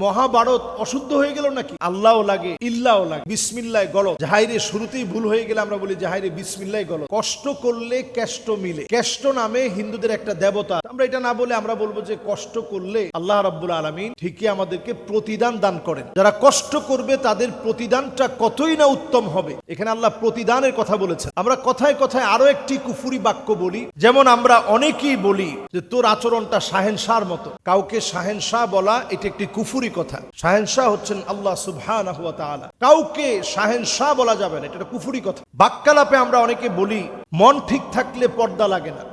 মহাভারত অশুদ্ধ হয়ে গেল নাকি? আল্লাহও লাগে ইল্লাও লাগে বিসমিল্লায় গলত। জাহাইরে শুরুতেই ভুল হয়ে গেলে আমরা বলি জাহাইরে বিসমিল্লায় গলত। কষ্ট করলে কেষ্ট মিলে। কেষ্ট নামে হিন্দুদের একটা দেবতা। আমরা এটা না বলে আমরা বলব যে কষ্ট করলে আল্লাহ রাব্বুল আলমিন ঠিকই আমাদেরকে প্রতিদান দান করেন। যারা কষ্ট করবে তাদের প্রতিদানটা কতই না উত্তম হবে। এখানে আল্লাহ প্রতিদানের কথা বলেছেন। আমরা কথায় কথায় আরও একটি কুফুরি বাক্য বলি। যেমন আমরা অনেকেই বলি যে তোর আচরণটা শাহেনশার মতো। কাউকে শাহেনশাহ বলা, এটা একটি কুফুরি কথা। শাহেনশাহ হচ্ছেন আল্লাহ তাআলা। কাউকে শাহেনশাহ বলা যাবে না, এটা কুফুরি কথা। বাক্যালাপে আমরা অনেকে বলি, মন ঠিক থাকলে পর্দা লাগে না।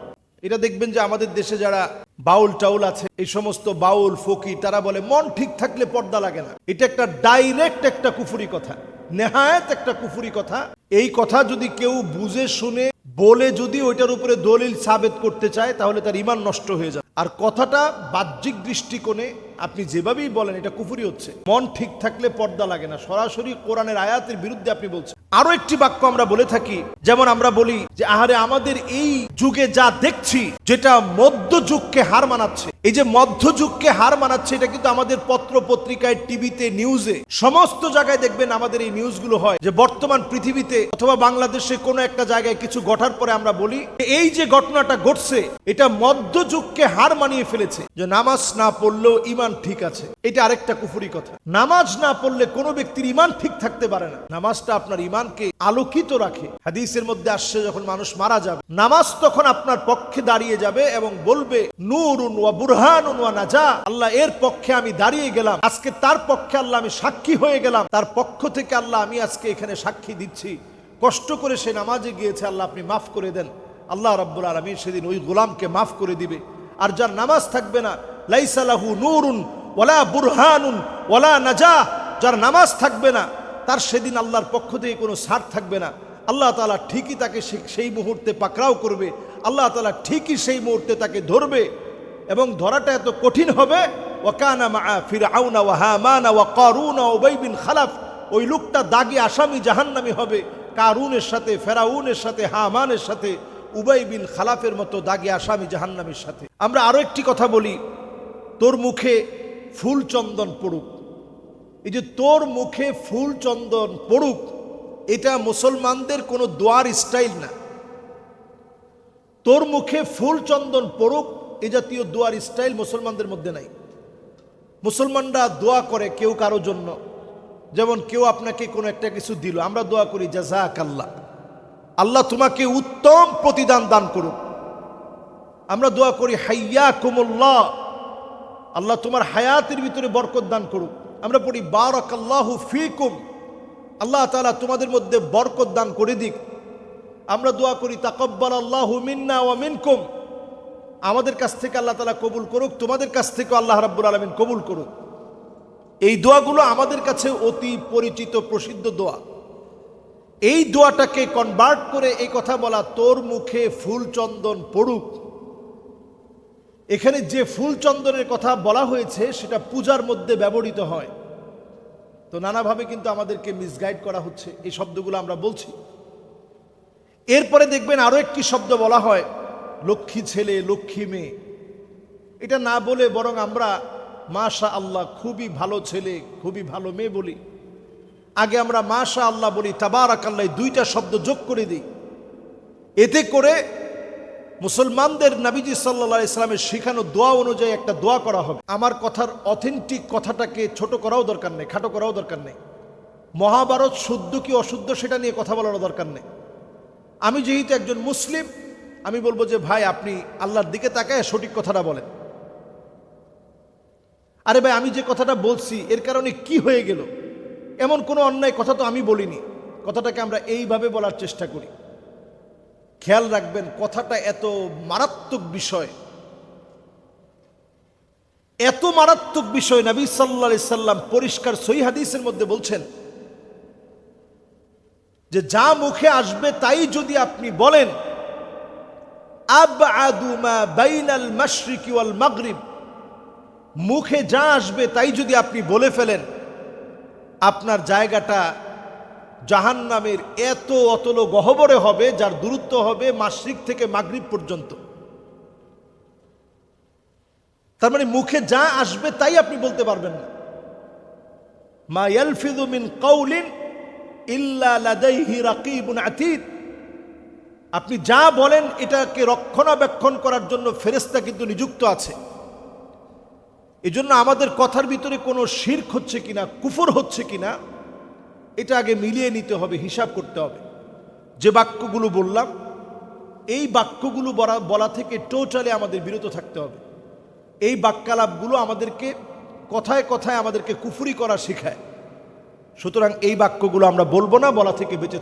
এটা দেখবেন যে আমাদের দেশে যারা বাউল টাউল আছে, এই সমস্ত বাউল ফকি তারা বলে, মন ঠিক থাকলে পর্দা লাগে না। এটা একটা ডাইরেক্ট একটা কুফুরি কথা। নেহায়ত একটা কুফুরি কথা। এই কথা যদি কেউ বুঝে, শুনে, বলে যদি ওইটার উপরে দলিল সাবেত করতে চায়, তাহলে তার ইমান নষ্ট হয়ে যায় আর কথাটা বাহ্যিক দৃষ্টিকোণে আপনি যেভাবেই বলেন, এটা কুফুরি হচ্ছে। মন ঠিক থাকলে পর্দা লাগে না। সরাসরি কোরআনের আয়াতের বিরুদ্ধে আপনি বলছেন। আরও একটি বাক্য আমরা বলে থাকি, যেমন আমরা বলি যে, আহারে, আমাদের এই যুগে যা দেখছি, যেটা মধ্যযুগকে হার মানাচ্ছে এই যে মধ্যযুগকে হার মানাচ্ছে, এটা কিন্তু আমাদের পত্র পত্রিকায় টিভিতে, নিউজে, সমস্ত জায়গায় দেখবেন আমাদের এই নিউজগুলো হয়। যে বর্তমান পৃথিবীতে অথবা বাংলাদেশে কোনো একটা জায়গায় কিছু ঘটার পরে আমরা বলি এই যে ঘটনাটা ঘটছে, এটা মধ্যযুগকে হার মানিয়ে ফেলেছে। যে নামাজ না পড়লেও ইমান ঠিক আছে। এটা আরেকটা কুফুরি কথা। নামাজ না পড়লে কোনো ব্যক্তির ইমান ঠিক থাকতে পারে না। নামাজটা আপনার ইমানকে আলোকিত রাখে। হাদিসের মধ্যে আসছে, যখন মানুষ মারা যাবে, নামাজ তখন আপনার পক্ষে দাঁড়িয়ে যাবে এবং বলবে, নূরুন ওয়া ওয়া নাজা। আল্লাহ এর পক্ষে আমি দাঁড়িয়ে গেলাম। আজকে তার পক্ষে আল্লাহ আমি সাক্ষী হয়ে গেলাম। তার পক্ষ থেকে আল্লাহ আমি আজকে এখানে সাক্ষী দিচ্ছি। কষ্ট করে সে নামাজে গিয়েছে, আল্লাহ আপনি মাফ করে দেন। আল্লাহ রাব্বুল আলামিন সেদিন ওই গোলামকে মাফ করে দিবে। আর যার নামাজ থাকবে না লাইসালাহু নূরুন ওয়ালা বুরহানুন ওয়ালা নাজা। যার নামাজ থাকবে না, তার সেদিন আল্লাহর পক্ষ থেকে কোনো সার থাকবে না। আল্লাহ তাআলা ঠিকই তাকে সেই মুহূর্তে পাকড়াও করবে। আল্লাহ তালা ঠিকই সেই মুহূর্তে তাকে ধরবে। এবং ধরাটা এত কঠিন হবে। ওয়াকানা মা ফিরআউনা ওয়া হামানা ওয়া কারুন ওয়া উবাই বিন খালাফ। ওই লোকটা দাগি আসামি জাহান্নামি হবে। কারুনের সাথে, ফেরাউনের সাথে, হামানের সাথে, উবাই বিন খালাফের মতো দাগি আসামি জাহান্নামীর সাথে। আমরা আরও একটি কথা বলি, তোর মুখে ফুল চন্দন পড়ুক। এই যে তোর মুখে ফুল চন্দন পড়ুক, এটা মুসলমানদের কোনো দোয়ার স্টাইল না। তোর মুখে ফুল চন্দন পড়ুক এ জাতীয় দোয়ার স্টাইল মুসলমানদের মধ্যে নাই। মুসলমানরা দোয়া করে কেউ কারও জন্য। যেমন কেউ আপনাকে কোনো একটা কিছু দিল, আমরা দোয়া করি জাজাক আল্লাহ আল্লাহ তোমাকে উত্তম প্রতিদান দান করুক। আমরা দোয়া করি হাইয়া কুমুল্লাহ আল্লাহ তোমার হায়াতের ভিতরে বরকত দান করুক। আমরা পড়ি বারাক আল্লাহু ফিকুম, আল্লাহ তাআলা তোমাদের মধ্যে বরকত দান করে দিক। আমরা দোয়া করি তাকব্বাল আল্লাহু মিন্না ওয়া মিনকুম। আমাদের কাছ থেকে আল্লাহ তাআলা কবুল করুক, তোমাদের কাছ থেকে আল্লাহ রাব্বুল আলামিন কবুল করুক। এই দোয়াগুলো আমাদের কাছে অতি পরিচিত, প্রসিদ্ধ দোয়া। এই দোয়াটাকে কনভার্ট করে এই কথা বলা, তোর মুখে ফুল চন্দন পড়ুক। এখানে যে ফুল চন্দনের কথা বলা হয়েছে, সেটা পূজার মধ্যে ব্যবহৃত হয়। তো নানাভাবে কিন্তু আমাদেরকে মিসগাইড করা হচ্ছে, এই শব্দগুলো আমরা বলছি। এরপরে দেখবেন আরও একটি শব্দ বলা হয় লক্ষ্মী ছেলে, লক্ষ্মী মেয়ে। এটা না বলে বরং আমরা মাশা আল্লাহ খুবই ভালো ছেলে, খুবই ভালো মেয়ে বলি। আগে আমরা মাশা আল্লাহ বলি তাবারাক আল্লাহ দুইটা শব্দ যোগ করে দিই। এতে করে মুসলমানদের নাবিজি সাল্লা ইসলামের শেখানো দোয়া অনুযায়ী একটা দোয়া করা হবে। আমার কথার অথেন্টিক কথাটাকে ছোট করাও দরকার নেই, খাটো করাও দরকার নেই। মহাভারত শুদ্ধ কি অশুদ্ধ সেটা নিয়ে কথা বলার দরকার নেই। আমি যেহেতু একজন মুসলিম আমি বলব যে, ভাই, আপনি আল্লাহর দিকে তাকায় সঠিক কথাটা বলেন। আরে ভাই, আমি যে কথাটা বলছি, এর কারণে কি হয়ে গেল? এমন কোনো অন্যায় কথা তো আমি বলিনি। কথাটাকে আমরা এইভাবে বলার চেষ্টা করি। খেয়াল রাখবেন, কথাটা এত মারাত্মক বিষয়। এত মারাত্মক বিষয়, নবী সাল্লা সাল্লাম পরিষ্কার সই হাদিসের মধ্যে বলছেন যে, যা মুখে আসবে তাই যদি আপনি বলেন মাগরিব। মুখে যা আসবে তাই যদি আপনি বলে ফেলেন, আপনার জায়গাটা জাহান্নামের এত অতল গহবরে হবে, যার দূরত্ব হবে মাসরিক থেকে মাগরিব পর্যন্ত। তার মানে মুখে যা আসবে তাই আপনি বলতে পারবেন না। মা ইয়ালফিযু মিন কাউলিন ইল্লা রাকিবুন আতীদ। আপনি যা বলেন এটাকে রক্ষণাবেক্ষণ করার জন্য ফেরেস্তা কিন্তু নিযুক্ত আছে। এজন্য আমাদের কথার ভিতরে কোনো শির্ক হচ্ছে কিনা, কুফর হচ্ছে কিনা, এটা আগে মিলিয়ে নিতে হবে, হিসাব করতে হবে। যে বাক্যগুলো বললাম, এই বাক্যগুলো বলা থেকে টোটালি আমাদের বিরত থাকতে হবে। এই বাক্যালাপগুলো আমাদেরকে কথায় কথায় আমাদেরকে কুফুরি করা শেখায়। সুতরাং এই বাক্যগুলো আমরা বলব না, বলা থেকে বেঁচে।